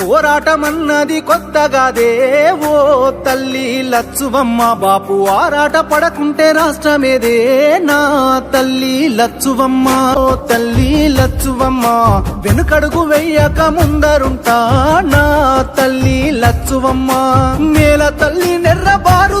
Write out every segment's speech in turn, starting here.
పోరాటమన్నది కొత్తగాదే ఓ తల్లి లచ్చువమ్మ బాపు ఆరాట పడకుంటే రాష్ట్రమేదే నా తల్లి లచ్చువమ్మ. ఓ తల్లి లచ్చువమ్మ వెనుకడుగు వెయ్యక ముందరుంటా నా తల్లి లచ్చువమ్మ. నేల తల్లి నెర్రబారు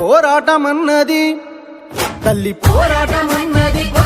పోరాటమన్నది. తల్లి పోరాటమన్నది.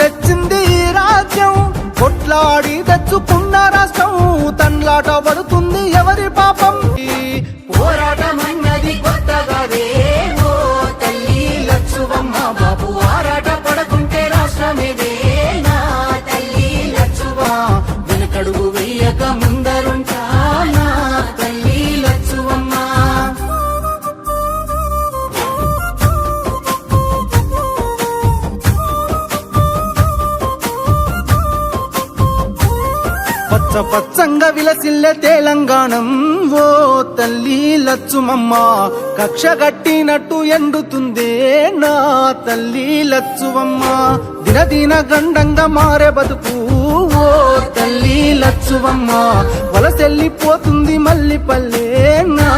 కొట్లాడి తెచ్చుకున్న రాష్ట్రం తన్లాట పడుతుంది ఎవరి పాపం. పోరాటం అన్నది కొత్తగా పచ్చ పచ్చంగా విలసిల్లే తెలంగాణం. తల్లి లచ్చుమమ్మ కక్ష గట్టినట్టు ఎండుతుందే నా తల్లి లచ్చువమ్మ దినదిన గండంగా మారే బతుకు ఓ తల్లి లచ్చువమ్మ వలసెల్లిపోతుంది మల్లి పల్లె నా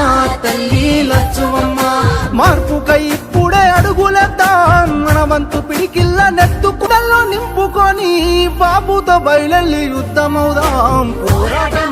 తల్లి లచ్చువమ్మ మార్పుకై ఇప్పుడే అడుగులేద్దాం మన వంతు పిడికిల్ల నెత్తుకుడల్లో నింపుకొని బాబుతో బయలెల్లి యుద్ధమవుదాం. పోరాటమన్నది